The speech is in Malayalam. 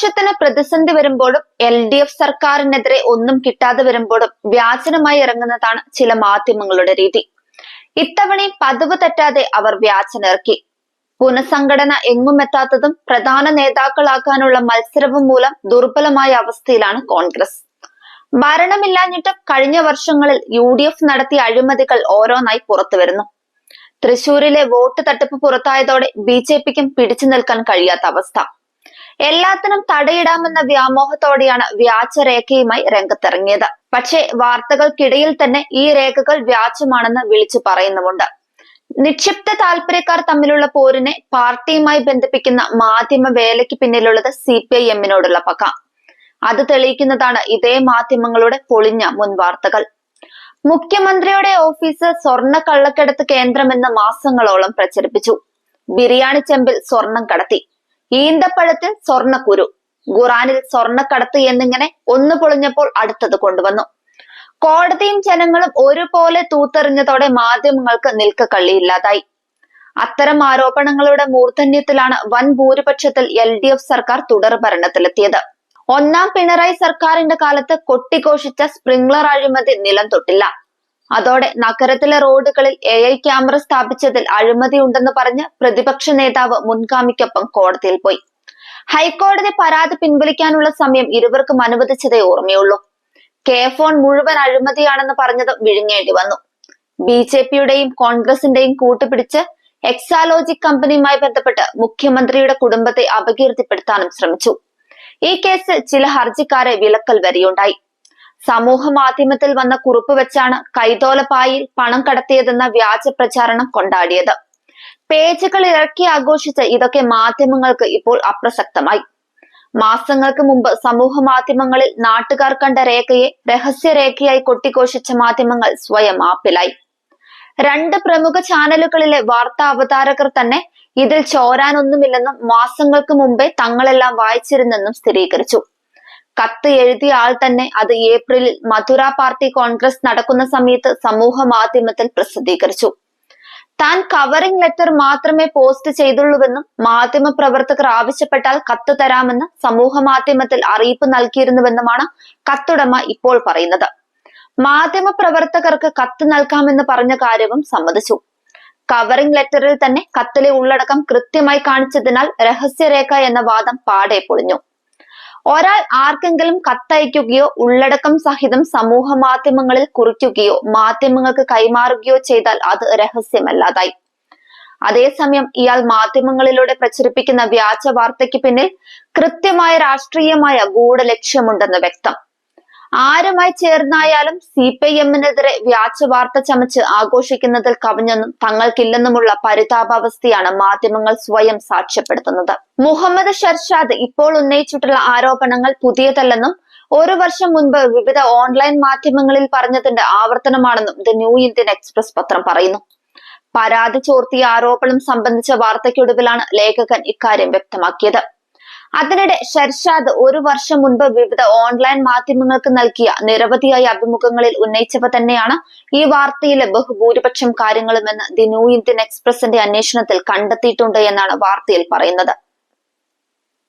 പ്രതിപക്ഷത്തിന് പ്രതിസന്ധി വരുമ്പോഴും എൽ ഡി എഫ് സർക്കാരിനെതിരെ ഒന്നും കിട്ടാതെ വരുമ്പോഴും വ്യാജനമായി ഇറങ്ങുന്നതാണ് ചില മാധ്യമങ്ങളുടെ രീതി. ഇത്തവണയും പതിവ് തെറ്റാതെ അവർ വ്യാജനിറക്കി പുനഃസംഘടന എങ്ങും എത്താത്തതും പ്രധാന നേതാക്കളാക്കാനുള്ള മത്സരവും മൂലം ദുർബലമായ അവസ്ഥയിലാണ് കോൺഗ്രസ്. ഭരണമില്ലാഞ്ഞിട്ടും കഴിഞ്ഞ വർഷങ്ങളിൽ യു ഡി എഫ് നടത്തിയ അഴിമതികൾ ഓരോന്നായി പുറത്തുവരുന്നു തൃശൂരിലെ വോട്ട് തട്ടിപ്പ് പുറത്തായതോടെ ബി ജെ പിക്കും പിടിച്ചു നിൽക്കാൻ കഴിയാത്ത അവസ്ഥ. എല്ലാത്തിനും തടയിടാമെന്ന വ്യാമോഹത്തോടെയാണ് വ്യാജരേഖയുമായി രംഗത്തിറങ്ങിയത്. പക്ഷേ വാർത്തകൾക്കിടയിൽ തന്നെ ഈ രേഖകൾ വ്യാജമാണെന്ന് വിളിച്ചു പറയുന്നുമുണ്ട്. നിക്ഷിപ്ത താല്പര്യക്കാർ തമ്മിലുള്ള പോരിനെ പാർട്ടിയുമായി ബന്ധിപ്പിക്കുന്ന മാധ്യമ വേലയ്ക്ക് പിന്നിലുള്ളത് സി പി ഐ എമ്മിനോടുള്ള പക. അത് തെളിയിക്കുന്നതാണ് ഇതേ മാധ്യമങ്ങളുടെ പൊളിഞ്ഞ മുൻ വാർത്തകൾ. മുഖ്യമന്ത്രിയുടെ ഓഫീസ് സ്വർണ കള്ളക്കടത്ത് കേന്ദ്രമെന്ന് മാസങ്ങളോളം പ്രചരിപ്പിച്ചു. ബിരിയാണി ചെമ്പിൽ സ്വർണം കടത്തി. ഈന്തപ്പഴത്തിൽ സ്വർണക്കുരു. ഖുറാനിൽ സ്വർണക്കടത്ത് എന്നിങ്ങനെ ഒന്ന് പൊളിഞ്ഞപ്പോൾ അടുത്തത് കൊണ്ടുവന്നു. കോടതിയും ജനങ്ങളും ഒരുപോലെ തൂത്തെറിഞ്ഞതോടെ മാധ്യമങ്ങൾക്ക് നിൽക്ക കള്ളിയില്ലാതായി. അത്തരം ആരോപണങ്ങളുടെ മൂർധന്യത്തിലാണ് വൻ ഭൂരിപക്ഷത്തിൽ എൽ ഡി എഫ് സർക്കാർ തുടർ ഭരണത്തിലെത്തിയത്. ഒന്നാം പിണറായി സർക്കാരിന്റെ കാലത്ത് കൊട്ടിഘോഷിച്ച സ്പ്രിംഗ്ലർ അഴിമതി നിലം തൊട്ടില്ല. അതോടെ നഗരത്തിലെ റോഡുകളിൽ എ ഐ ക്യാമറ സ്ഥാപിച്ചതിൽ അഴിമതി ഉണ്ടെന്ന് പറഞ്ഞ് പ്രതിപക്ഷ നേതാവ് മുൻഗാമിക്കൊപ്പം കോടതിയിൽ പോയി. ഹൈക്കോടതി പരാതി പിൻവലിക്കാനുള്ള സമയം ഇരുവർക്കും അനുവദിച്ചതേ ഓർമ്മയുള്ളൂ. കെ ഫോൺ മുഴുവൻ അഴിമതിയാണെന്ന് പറഞ്ഞത് വിഴുങ്ങേണ്ടി വന്നു. ബി ജെ പിയുടെയും കോൺഗ്രസിന്റെയും കൂട്ടുപിടിച്ച് എക്സാലോജിക് കമ്പനിയുമായി ബന്ധപ്പെട്ട് മുഖ്യമന്ത്രിയുടെ കുടുംബത്തെ അപകീർത്തിപ്പെടുത്താനും ശ്രമിച്ചു. ഈ കേസിൽ ചില ഹർജിക്കാരെ വിലക്കൽ വരെയുണ്ടായി. സമൂഹ മാധ്യമത്തിൽ വന്ന കുറിപ്പ് വെച്ചാണ് കൈതോലപ്പായിൽ പണം കടത്തിയതെന്ന വ്യാജ പ്രചാരണം കൊണ്ടാടിയത്. പേജുകൾ ഇറക്കി ആഘോഷിച്ച ഇതൊക്കെ മാധ്യമങ്ങൾക്ക് ഇപ്പോൾ അപ്രസക്തമായി. മാസങ്ങൾക്ക് മുമ്പ് സമൂഹ മാധ്യമങ്ങളിൽ നാട്ടുകാർ കണ്ട രേഖയെ രഹസ്യരേഖയായി കൊട്ടിഘോഷിച്ച മാധ്യമങ്ങൾ സ്വയം ആപ്പിലായി. രണ്ട് പ്രമുഖ ചാനലുകളിലെ വാർത്താ അവതാരകർ തന്നെ ഇതിൽ ചോരാനൊന്നുമില്ലെന്നും മാസങ്ങൾക്ക് മുമ്പേ തങ്ങളെല്ലാം വായിച്ചിരുന്നെന്നും സ്ഥിരീകരിച്ചു. കത്ത് എഴുതിയ ആൾ തന്നെ അത് ഏപ്രിലിൽ മധുര പാർട്ടി കോൺഗ്രസ് നടക്കുന്ന സമയത്ത് സമൂഹ മാധ്യമത്തിൽ പ്രസിദ്ധീകരിച്ചു. താൻ കവറിംഗ് ലെറ്റർ മാത്രമേ പോസ്റ്റ് ചെയ്തുള്ളൂവെന്നും മാധ്യമ പ്രവർത്തകർ ആവശ്യപ്പെട്ടാൽ കത്ത് തരാമെന്ന് സമൂഹ മാധ്യമത്തിൽ അറിയിപ്പ് നൽകിയിരുന്നുവെന്നുമാണ് കത്തുടമ ഇപ്പോൾ പറയുന്നത്. മാധ്യമ പ്രവർത്തകർക്ക് കത്ത് നൽകാമെന്ന് പറഞ്ഞ കാര്യവും സമ്മതിച്ചു. കവറിംഗ് ലെറ്ററിൽ തന്നെ കത്തിലെ ഉള്ളടക്കം കൃത്യമായി കാണിച്ചതിനാൽ രഹസ്യരേഖ എന്ന വാദം പാടെ പൊളിഞ്ഞു. ഒരാൾ ആർക്കെങ്കിലും കത്തയക്കുകയോ ഉള്ളടക്കം സഹിതം സമൂഹ മാധ്യമങ്ങളിൽ കുറിക്കുകയോ മാധ്യമങ്ങൾക്ക് കൈമാറുകയോ ചെയ്താൽ അത് രഹസ്യമല്ലാതായി അതേസമയം ഇയാൾ മാധ്യമങ്ങളിലൂടെ പ്രചരിപ്പിക്കുന്ന വ്യാജ വാർത്തയ്ക്ക് പിന്നിൽ കൃത്യമായ രാഷ്ട്രീയമായ ഗൂഢലക്ഷ്യമുണ്ടെന്ന് വ്യക്തം. ആരുമായി ചേർന്നായാലും സി പി എമ്മിനെതിരെ വ്യാജ വാർത്ത ചമച്ച് ആഘോഷിക്കുന്നതിൽ കവിഞ്ഞെന്നും തങ്ങൾക്കില്ലെന്നുമുള്ള പരിതാപാവസ്ഥയാണ് മാധ്യമങ്ങൾ സ്വയം സാക്ഷ്യപ്പെടുത്തുന്നത്. മുഹമ്മദ് ഷർഷാദ് ഇപ്പോൾ ഉന്നയിച്ചിട്ടുള്ള ആരോപണങ്ങൾ പുതിയതല്ലെന്നും ഒരു വർഷം മുൻപ് വിവിധ ഓൺലൈൻ മാധ്യമങ്ങളിൽ പറഞ്ഞതിന്റെ ആവർത്തനമാണെന്നും ദ ന്യൂ ഇന്ത്യൻ എക്സ്പ്രസ് പത്രം പറയുന്നു. പരാതി ചോർത്തിയ ആരോപണം സംബന്ധിച്ച വാർത്തയ്ക്കൊടുവിലാണ് ലേഖകൻ ഇക്കാര്യം വ്യക്തമാക്കിയത്. അതിനിടെ ഷർഷാദ് ഒരു വർഷം മുൻപ് വിവിധ ഓൺലൈൻ മാധ്യമങ്ങൾക്ക് നൽകിയ നിരവധിയായ അഭിമുഖങ്ങളിൽ ഉന്നയിച്ചവ തന്നെയാണ് ഈ വാർത്തയിലെ ബഹുഭൂരിപക്ഷം കാര്യങ്ങളുമെന്ന് ദി ന്യൂ ഇന്ത്യൻ എക്സ്പ്രസിന്റെ അന്വേഷണത്തിൽ കണ്ടെത്തിയിട്ടുണ്ട് എന്നാണ് വാർത്തയിൽ പറയുന്നത്.